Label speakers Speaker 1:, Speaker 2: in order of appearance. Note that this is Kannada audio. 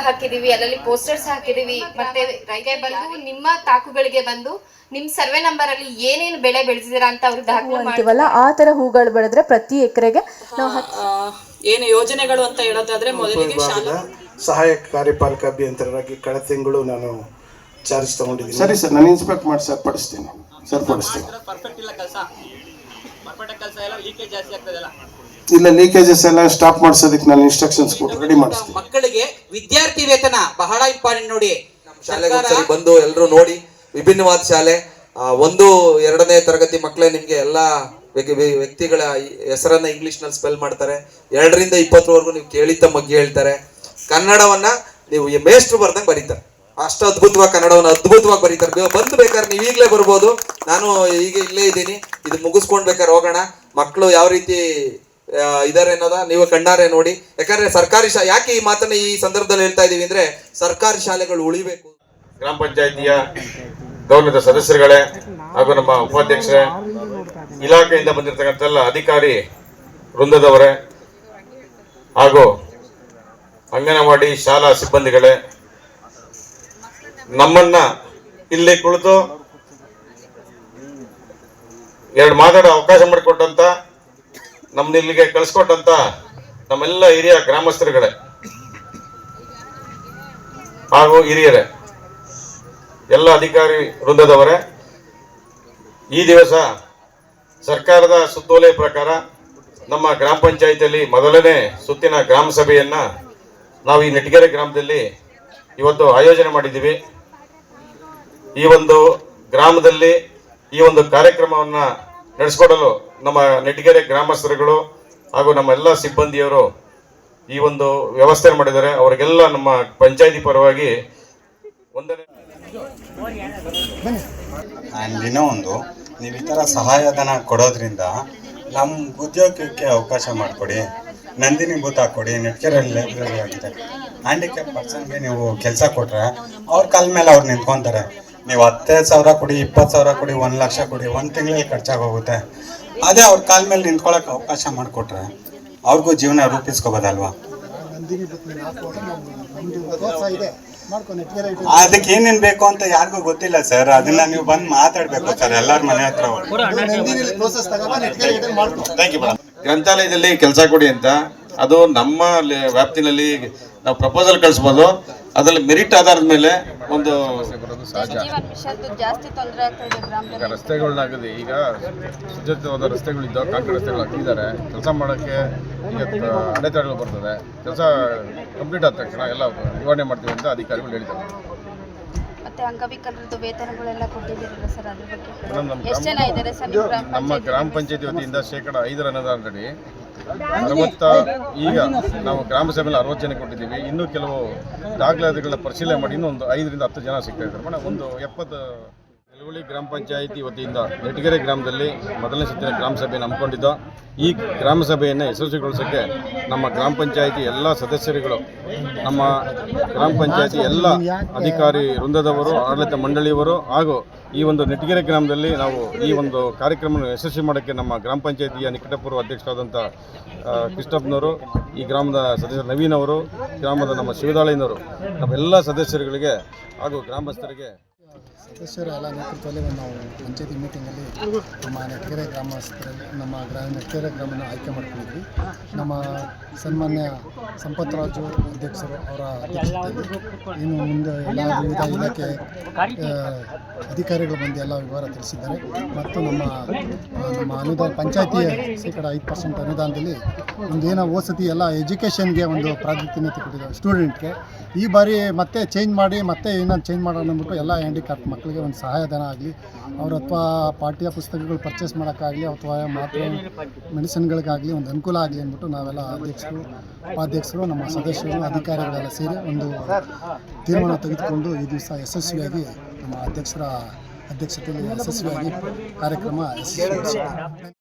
Speaker 1: ಹಾಕಿದೀವಿ ಅಲ್ಲಲ್ಲಿ ಪೋಸ್ಟರ್ಸ್ ಹಾಕಿದೀವಿ ಮತ್ತೆ ರೈತ ಬಂದು ನಿಮ್ಮ ತಾಕುಗಳಿಗೆ ಬಂದು ನಿಮ್ ಸರ್ವೆ ನಂಬರ್ ಅಲ್ಲಿ ಏನೇನು ಬೆಳೆ ಬೆಳೆದಿದ್ದೀರಾ ಅಂತ ಅವ್ರಿಗೆ ದಾಖಲೆ
Speaker 2: ಮಾಡ್ತೀವಲ್ಲ ಆ ತರ ಹೂಗಳು ಬೆಳೆದ್ರೆ ಪ್ರತಿ ಎಕರೆಗೆ ನಾವು
Speaker 3: ಆ, ಏನು ಯೋಜನೆಗಳು ಅಂತ ಹೇಳೋದಾದ್ರೆ ಮೊದಲಿಗೆ ಶಾಲಾ
Speaker 4: ಸಹಾಯಕ ಕಾರ್ಯಪಾಲಕ ಅಭಿಯಂತರರಾಗಿ ಕಳೆದ ತಿಂಗಳು ನಾನು ಚಾರ್ಜ್ ತಗೊಂಡಿದ್ದೀನಿ.
Speaker 5: ಸರಿ ಸರ್ ನಾನು ಇನ್ಸ್ಪೆಕ್ಟ್ ಮಾಡಿ ಸರಿಪಡಿಸ್ತೀನಿ ಸರಿಪಡಿಸ್ತೀನಿ
Speaker 6: ಪರ್ಫೆಕ್ಟ್ ಇಲ್ಲ ಕೆಲಸ. ಪರ್ಫೆಕ್ಟ್ ಕೆಲಸ ಎಲ್ಲ ಲೀಕೇಜ್ ಜಾಸ್ತಿ ಆಗ್ತದಲ್ಲ.
Speaker 5: ಇಲ್ಲ ಲೀಕೇಜಸ್ ಎಲ್ಲ ಸ್ಟಾಪ್ ಮಾಡಿಸೋದಕ್ಕೆ ನಾನು ಇನ್ಸ್ಟ್ರಕ್ಷನ್ಸ್ ಕೊಟ್ಟು ರೆಡಿ ಮಾಡಿಸ್ತೀನಿ
Speaker 6: ಮಕ್ಕಳಿಗೆ ವಿದ್ಯಾರ್ಥಿ ವೇತನ ಬಹಳ ಇಂಪಾರ್ಟೆಂಟ್ ನೋಡಿ.
Speaker 7: ಶಾಲೆಗೆ ಒಂದ್ಸರಿ ಬಂದು ಎಲ್ಲರೂ ನೋಡಿ ವಿಭಿನ್ನವಾದ ಶಾಲೆ. ಆ, ಒಂದು ಎರಡನೇ ತರಗತಿ ಮಕ್ಕಳೇ ನಿಮ್ಗೆ ಎಲ್ಲಾ ವ್ಯಕ್ತಿ- ವ್ಯ- ವ್ಯಕ್ತಿಗಳ ಹೆಸರನ್ನ ಇಂಗ್ಲಿಷ್ನಲ್ಲಿ ಸ್ಪೆಲ್ ಮಾಡ್ತಾರೆ. ಎರಡರಿಂದ ಇಪ್ಪತ್ತರವರೆಗೂ ನೀವು ಕೇಳಿದ್ದ ಮಗ್ಗಿ ಹೇಳ್ತಾರೆ. ಕನ್ನಡವನ್ನ ನೀವು ಈ ಮೇಷ್ಟ್ರು ಬರ್ದಂಗ್ ಬರೀತಾರೆ. ಅಷ್ಟು ಅದ್ಭುತವಾಗಿ ಕನ್ನಡವನ್ನ ಅದ್ಭುತವಾಗಿ ಬರೀತಾರೆ. ನೀವು ಬಂದು ಬೇಕಾದ್ರೆ ನೀವು ಈಗಲೇ ಬರ್ಬೋದು. ನಾನು ಈಗ ಇಲ್ಲೇ ಇದ್ದೀನಿ. ಇದು ಮುಗಿಸ್ಕೊಂಡ್ಬೇಕಾದ್ರೆ ಹೋಗೋಣ. ಮಕ್ಕಳು ಯಾವ ರೀತಿ ಇದಾರೆ ಅನ್ನೋದ? ನೀವು ಕಣ್ಣಾರೆ ನೋಡಿ. ಯಾಕಂದ್ರೆ ಸರ್ಕಾರಿ ಶಾ, ಯಾಕೆ ಈ ಮಾತನ್ನ ಈ ಸಂದರ್ಭದಲ್ಲಿ ಹೇಳ್ತಾ ಇದೀವಿ ಅಂದ್ರೆ ಸರ್ಕಾರಿ ಶಾಲೆಗಳು ಉಳಿಬೇಕು.
Speaker 8: ಗ್ರಾಮ ಪಂಚಾಯಿತಿಯ ಗೌರವದ ಸದಸ್ಯರುಗಳೇ ಹಾಗೂ ನಮ್ಮ ಉಪಾಧ್ಯಕ್ಷರೇ, ಇಲಾಖೆಯಿಂದ ಬಂದಿರತಕ್ಕಂಥ ಅಧಿಕಾರಿ ವೃಂದದವರೇ ಹಾಗೂ ಅಂಗನವಾಡಿ ಶಾಲಾ ಸಿಬ್ಬಂದಿಗಳೇ, ನಮ್ಮನ್ನ ಇಲ್ಲಿ ಕುಳಿತು ಎರಡು ಮಾತಾಡೋ ಅವಕಾಶ ಮಾಡಿಕೊಟ್ಟಂತ ನಮ್ಮನ್ನ ಇಲ್ಲಿಗೆ ಕಳಿಸ್ಕೊಟ್ಟಂತ ನಮ್ಮೆಲ್ಲ ಹಿರಿಯ ಗ್ರಾಮಸ್ಥರುಗಳೇ ಹಾಗೂ ಹಿರಿಯರೇ, ಎಲ್ಲ ಅಧಿಕಾರಿ ವೃಂದದವರೇ, ಈ ದಿವಸ ಸರ್ಕಾರದ ಸುತ್ತೋಲೆ ಪ್ರಕಾರ ನಮ್ಮ ಗ್ರಾಮ ಪಂಚಾಯಿತಿಯಲ್ಲಿ ಮೊದಲನೇ ಸುತ್ತಿನ ಗ್ರಾಮ ಸಭೆಯನ್ನ ನಾವು ಈ ನೆಟಗೆರೆ ಗ್ರಾಮದಲ್ಲಿ ಇವತ್ತು ಆಯೋಜನೆ ಮಾಡಿದ್ದೀವಿ. ಈ ಒಂದು ಗ್ರಾಮದಲ್ಲಿ ಈ ಒಂದು ಕಾರ್ಯಕ್ರಮವನ್ನ ನಡೆಸಿಕೊಡಲು ನಮ್ಮ ನೆಟ್ಟಿಗೆರೆ ಗ್ರಾಮಸ್ಥರುಗಳು ಹಾಗೂ ನಮ್ಮ ಎಲ್ಲ ಸಿಬ್ಬಂದಿಯವರು ಈ ಒಂದು ವ್ಯವಸ್ಥೆ ಮಾಡಿದ್ದಾರೆ. ಅವರಿಗೆಲ್ಲ ನಮ್ಮ ಪಂಚಾಯಿತಿ ಪರವಾಗಿ ಒಂದನೇ
Speaker 9: ಇನ್ನೂ ಒಂದು ನೀವು ಈ ಥರ ಸಹಾಯಧನ ಕೊಡೋದ್ರಿಂದ ನಮ್ಮ ಉದ್ಯೋಗಕ್ಕೆ ಅವಕಾಶ ಮಾಡಿಕೊಡಿ, ನಂದಿನಿ ಬೂತ್ ಹಾಕ್ಕೊಡಿ ನೆಟ್ಕೆರಲ್ಲಿ ಲೈಬ್ರರಿ ಆಗಿದೆ ಹ್ಯಾಂಡಿಕ್ಯಾಪ್ ಪರ್ಸನ್ಗೆ ನೀವು ಕೆಲಸ ಕೊಟ್ಟರೆ ಅವ್ರ ಕಾಲ ಮೇಲೆ ಅವ್ರು ನಿಂತ್ಕೊತಾರೆ. ನೀವು ಹತ್ತೈದು ಸಾವಿರ ಕೊಡಿ ಇಪ್ಪತ್ತು ಸಾವಿರ ಕೊಡಿ ಒಂದು ಲಕ್ಷ ಕೊಡಿ ಒಂದು ತಿಂಗಳಿಗೆ ಖರ್ಚಾಗೋಗುತ್ತೆ. ಅದೇ ಅವ್ರ ಕಾಲ ಮೇಲೆ ನಿಂತ್ಕೊಳ್ಳೋಕೆ ಅವಕಾಶ ಮಾಡಿಕೊಟ್ರೆ ಅವ್ರಿಗೂ ಜೀವನ ರೂಪಿಸ್ಕೋಬೋದಲ್ವಾ? ಅದಕ್ಕೆ ಏನೇನ್ ಬೇಕು ಅಂತ ಯಾರಿಗೂ ಗೊತ್ತಿಲ್ಲ ಸರ್. ಅದನ್ನ ನೀವು ಬಂದು ಮಾತಾಡ್ಬೇಕು ಸರ್ ಎಲ್ಲಾರ ಮನೆ ಹತ್ರ
Speaker 8: ಥ್ಯಾಂಕ್ ಯು ಗ್ರಂಥಾಲಯದಲ್ಲಿ ಕೆಲಸ ಕೊಡಿ ಅಂತ. ಅದು ನಮ್ಮ ವ್ಯಾಪ್ತಿನಲ್ಲಿ ನಾವು ಪ್ರಪೋಸಲ್ ಕಳಿಸ್ಬೋದು. ಅದರಲ್ಲಿ ಮೆರಿಟ್ ಆಧಾರದ ಮೇಲೆ ಒಂದು
Speaker 1: ಜಾಸ್ತಿ ತೊಂದರೆ ಆಗ್ತಾ ಗ್ರಾಮದಲ್ಲಿ.
Speaker 8: ಈಗ ರಸ್ತೆಗಳನ್ನಾಗಲಿ ಈಗ ಸುಸಜ್ಜಿತವಾದ ರಸ್ತೆಗಳು ಇದ್ದಾವೆ ಕಾಂಕ್ರೀಟ್ ರಸ್ತೆಗಳು ಹಾಕಿದ್ದಾರೆ. ಕೆಲಸ ಮಾಡೋಕ್ಕೆ ಈಗ ಅಡೆತಡೆಗಳು ಬರ್ತದೆ. ಕೆಲಸ ಕಂಪ್ಲೀಟ್ ಆದ ತಕ್ಷಣ ಎಲ್ಲ ನಿವಾರಣೆ ಮಾಡ್ತೀವಿ ಅಂತ ಅಧಿಕಾರಿಗಳು ಹೇಳಿದ್ದಾರೆ.
Speaker 1: ಮತ್ತೆ ಅಂಗವಿಕಲರದ್ದು ವೇತನಗಳೆಲ್ಲ ಕೊಟ್ಟಿದ್ದೀರಲ್ಲ ಸರ್ ಅದ್ರ ಬಗ್ಗೆ
Speaker 8: ಮೇಡಮ್ ನಮ್ಮ
Speaker 1: ಎಷ್ಟು
Speaker 8: ಗ್ರಾಮ
Speaker 1: ಜನ ಇದ್ದಾರೆ ಸರ್ ನಮ್ಮ ಗ್ರಾಮ
Speaker 8: ಪಂಚಾಯತಿ ವತಿಯಿಂದ ಶೇಕಡ ಐದರ ಅನುದಾನದಡಿ ಅರವತ್ತ ಈಗ ನಾವು ಗ್ರಾಮ ಸಭೆಯಲ್ಲಿ ಅರವತ್ತು ಜನ ಕೊಟ್ಟಿದ್ದೀವಿ. ಇನ್ನೂ ಕೆಲವು ದಾಖಲಾತಿಗಳನ್ನ ಪರಿಶೀಲನೆ ಮಾಡಿ ಇನ್ನೊಂದು ಐದರಿಂದ ಹತ್ತು ಜನ ಸಿಗ್ತಾ ಇದ್ದಾರೆ. ಮೇಡಮ್ ಒಂದು ಎಪ್ಪತ್ತು ಯಲಗುಳಿ ಗ್ರಾಮ ಪಂಚಾಯಿತಿ ವತಿಯಿಂದ ನೆಟಗೆರೆ ಗ್ರಾಮದಲ್ಲಿ ಮೊದಲನೇ ಸುತ್ತಿನ ಗ್ರಾಮ ಸಭೆಯನ್ನು ಹಮ್ಮಿಕೊಂಡಿದ್ದು ಈ ಗ್ರಾಮ ಸಭೆಯನ್ನು ಯಶಸ್ವಿಗೊಳಿಸೋಕ್ಕೆ ನಮ್ಮ ಗ್ರಾಮ ಪಂಚಾಯಿತಿ ಎಲ್ಲ ಸದಸ್ಯರುಗಳು, ನಮ್ಮ ಗ್ರಾಮ ಪಂಚಾಯಿತಿ ಎಲ್ಲ ಅಧಿಕಾರಿ ವೃಂದದವರು, ಆಡಳಿತ ಮಂಡಳಿಯವರು ಹಾಗೂ ಈ ಒಂದು ನೆಟ್ಟಿಗೆರೆ ಗ್ರಾಮದಲ್ಲಿ ನಾವು ಈ ಒಂದು ಕಾರ್ಯಕ್ರಮವನ್ನು ಯಶಸ್ವಿ ಮಾಡೋಕ್ಕೆ ನಮ್ಮ ಗ್ರಾಮ ಪಂಚಾಯಿತಿಯ ನಿಕಟಪೂರ್ವ ಅಧ್ಯಕ್ಷರಾದಂಥ ಕೃಷ್ಣಪ್ಪನವರು ಈ ಗ್ರಾಮದ ಸದಸ್ಯ ನವೀನ್ ಅವರು, ಗ್ರಾಮದ ನಮ್ಮ ಶಿವದಾಳಿನವರು ನಮ್ಮೆಲ್ಲ ಸದಸ್ಯರುಗಳಿಗೆ ಹಾಗೂ ಗ್ರಾಮಸ್ಥರಿಗೆ
Speaker 10: ಸದಸ್ಯರ ಎಲ್ಲ ನೇತೃತ್ವದಲ್ಲಿ ನಾವು ಪಂಚಾಯತಿ ಮೀಟಿಂಗಲ್ಲಿ ನಮ್ಮ ನೆಟ್ಕೆರೆ ಗ್ರಾಮಸ್ಥರಲ್ಲಿ, ನಮ್ಮ ಗ್ರಾಮ ನೆಟ್ಕೆರೆ ಗ್ರಾಮನ ಆಯ್ಕೆ ಮಾಡ್ಕೊಂಡಿದ್ವಿ. ನಮ್ಮ ಸನ್ಮಾನ್ಯ ಸಂಪತ್ರಾಜು ಅಧ್ಯಕ್ಷರು ಅವರ ಇನ್ನು ಮುಂದೆ ಎಲ್ಲ ವಿವಿಧ ಇಲಾಖೆ ಅಧಿಕಾರಿಗಳು ಬಂದು ಎಲ್ಲ ವಿವರ ತಿಳಿಸಿದ್ದಾರೆ. ಮತ್ತು ನಮ್ಮ ನಮ್ಮ ಅನುದಾನ, ಪಂಚಾಯತಿಯ ಶೇಕಡ ಐದು ಪರ್ಸೆಂಟ್ ಅನುದಾನದಲ್ಲಿ ಒಂದು ಏನೋ ವಸತಿ ಎಲ್ಲ ಎಜುಕೇಷನ್ಗೆ ಒಂದು ಪ್ರಾಧಾನ್ಯತೆ ಕೊಟ್ಟಿದ್ದಾರೆ ಸ್ಟೂಡೆಂಟ್ಗೆ. ಈ ಬಾರಿ ಮತ್ತೆ ಚೇಂಜ್ ಮಾಡಿ, ಮತ್ತೆ ಏನಾದ್ರು ಚೇಂಜ್ ಮಾಡೋಣ ಅಂದ್ಬಿಟ್ಟು ಎಲ್ಲ ಹ್ಯಾಂಡಿಕ್ಯಾಪ್ ಮಕ್ಕಳಿಗೆ ಒಂದು ಸಹಾಯಧನ ಆಗಲಿ, ಅವ್ರ ಅಥವಾ ಪಾಠ್ಯ ಪುಸ್ತಕಗಳು ಪರ್ಚೇಸ್ ಮಾಡೋಕ್ಕಾಗಲಿ ಅಥವಾ ಮಾತ್ರ ಮೆಡಿಸಿನ್ಗಳಿಗಾಗಲಿ ಒಂದು ಅನುಕೂಲ ಆಗಲಿ ಅಂದ್ಬಿಟ್ಟು ನಾವೆಲ್ಲ ಅಧ್ಯಕ್ಷರು, ಉಪಾಧ್ಯಕ್ಷರು, ನಮ್ಮ ಸದಸ್ಯರು, ಅಧಿಕಾರಿಗಳೆಲ್ಲ ಸೇರಿ ಒಂದು ತೀರ್ಮಾನ ತೆಗೆದುಕೊಂಡು ಈ ದಿವಸ ಯಶಸ್ವಿಯಾಗಿ ನಮ್ಮ ಅಧ್ಯಕ್ಷರ ಅಧ್ಯಕ್ಷತೆಯಲ್ಲಿ ಯಶಸ್ವಿಯಾಗಿ ಕಾರ್ಯಕ್ರಮ ಯಶಸ್ವಿಗೊಳಿಸಿದ್ದೇವೆ